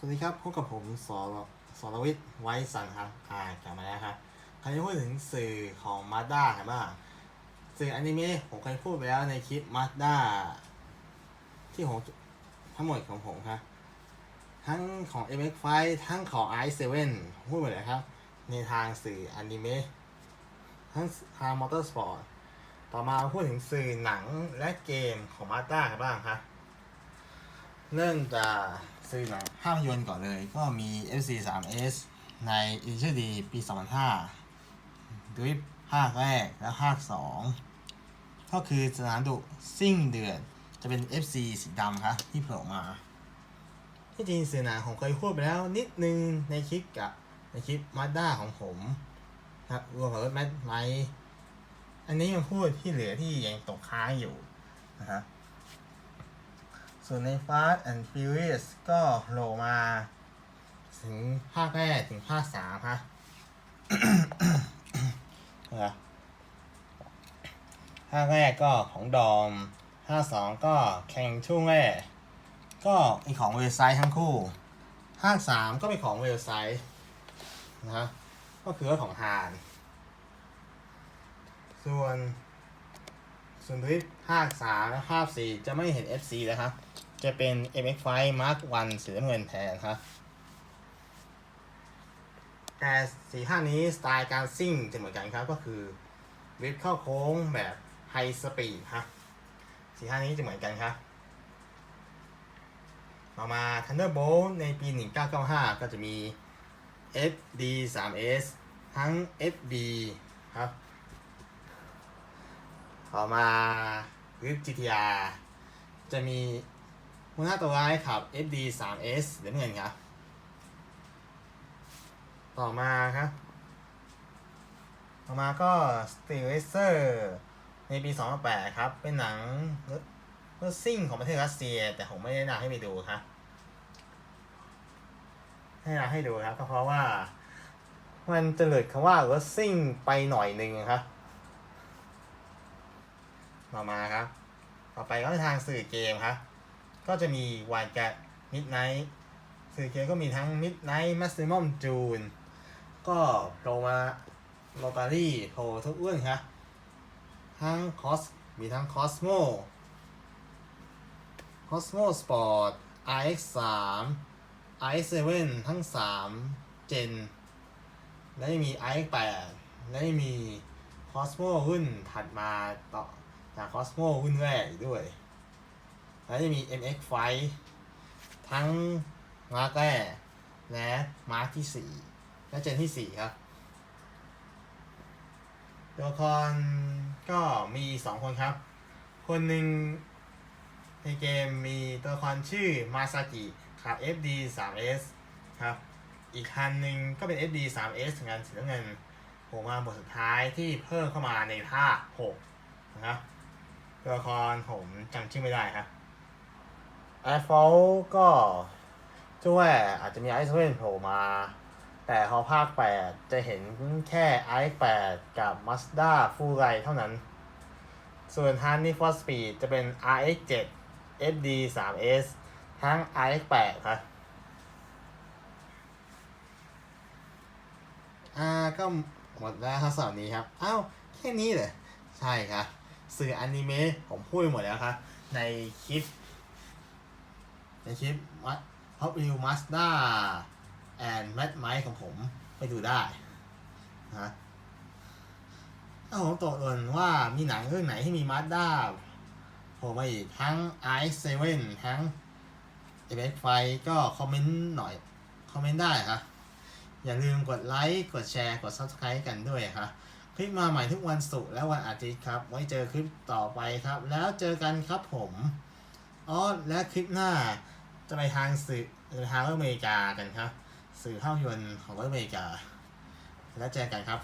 สวัสดีครับพบกับผมสรสรวิทย์ไว้สันครับอ่ากลับมาแล้วครับใครจะพูดถึงสื่อของมาด้าครับบ้าสื่ออนิเมะผมเคยพูดไปแล้วในคลิปมาด้าที่ผมทั้งหมดของผมครับทั้งของ MX5 ทั้งของ i7 พูดไปเลยครับ ในทางสื่ออนิเมะทั้งทางมอเตอร์สปอร์ตต่อมาพูดถึงสื่อหนังและเกมของมาด้าครับบ้างครับ เริ่มจากซื้อหนังภาพยนตร์ก่อนเลย ก็มี FC 3S ใน Edition D ปี 2005ด้วยภาคแรกและภาค 2 ก็คือสนามดุซิ่งเดือด จะเป็น FC สีดำครับที่โผล่มา ที่จริงสื่อหนังผมเคยพูดไปแล้วนิดนึงในคลิปกับในคลิปมาด้าของผมครับรวมกับรถแมทไมอันนี้มันพูดที่เหลือที่ยังตกค้างอยู่นะครับ ส่วนใน Fast and Furious ก็โผล่มา ถึงภาคแรกถึงภาคสามฮะนะภาคแรกก็ของดอมภาคสองก็แข่งช่วงแรก ก็เป็นของเวลไซต์ทั้งคู่ภาคสามก็เป็นของเวลไซต์นะฮะก็คือของฮาน ส่วน ส่วนที่ภาคสามและภาคสี่จะไม่เห็น FC แล้วครับ จะเป็น MX5 Mark 1สีน้ำเงินแทนครับ แต่สีภานี้สไตล์การซิ่งจะเหมือนกันครับก็คือวิดเข้าโค้งแบบไฮสปีดครับสีภานี้จะเหมือนกันครับต่อมา Thunderbolt ในปี 1995 ก็จะมี FD 3S ทั้ง FB ครับ ต่อมาริฟ GTR จะมีหัวหน้าตัวร้ายขับ FD 3S เหลืองเงินครับ ต่อมาครับ ต่อมาก็ Steel Racer ในปี 2008 ครับ เป็นหนังรถรถซิ่งของประเทศรัสเซีย แต่ผมไม่ได้แนะนำให้ไปดูครับ ให้เราให้ดูครับก็เพราะว่า มันจะหลุดคำว่ารถซิ่งไปหน่อยหนึ่งครับ ต่อมาครับ ต่อไปก็เป็นทางสื่อเกมครับ ก็จะมีวันกับ Midnight สื่อเกมก็มีทั้ง Midnight Maximum June ก็โปรมาโลตารี่โปรทุกเรื่องครับทั้งคอสมีทั้ง Cosmo Cosmo Sport RX3 RX7 ทั้ง3 Gen และมี RX8 และมี Cosmo รุ่นถัดมาต่อ จาก Cosmo รุ่นแรกด้วย แล้วจะมี MX f i ทั้งมาร์กแรกและมาร์กที่ 4 และเจนที่ 4 ครับ ตัวละครก็มี 2 คนครับ คนหนึ่งในเกมมีตัวละครชื่อมาซากิขับ FD 3S ครับ อีกคันหนึ่งก็เป็น FD 3S เหมือนกันสีน้ำเงินผมมาบทสุดท้ายที่เพิ่มเข้ามาในภาค6นะครับ ตัวละครผมจำชื่อไม่ได้ครับไอฟอลก็ช่วยอาจจะมีไอซ์เวนโผล่มา แต่พอภาค8จะเห็นแค่ไอซ์8กับ Mazda ฟูไรเท่านั้น ส่วน Honey for Speed จะเป็น RX7 FD 3S ทั้ง RX8 ครับอ่าก็หมดแล้วครับสำหรับนี้ครับ อ้าว แค่นี้เลยใช่ครับ สื่ออนิเมะผมพูดหมดแล้วครับ ในคลิป ในคลิปวัดท็อปวิวมาสด้าแอนด์แมทไมค์ของผมไปดูได้นะถ้าผมตกหล่นว่ามีหนังเรื่องไหนที่มีมาสด้าผมมาอีกทั้ง i7 ทั้ง FX ไฟก็คอมเมนต์หน่อย คอมเมนต์ได้ครับ อย่าลืมกดไลค์ กดแชร์ กด Subscribe กันด้วยครับ คลิปมาใหม่ทุกวันศุกร์และวันอาทิตย์ครับ ไว้เจอคลิปต่อไปครับ แล้วเจอกันครับผมอ๋อและคลิปหน้าจะไปทางสื่อไปทางอเมริกากันครับ สื่อภาพยนตร์ของอเมริกา แล้วเจอกันครับ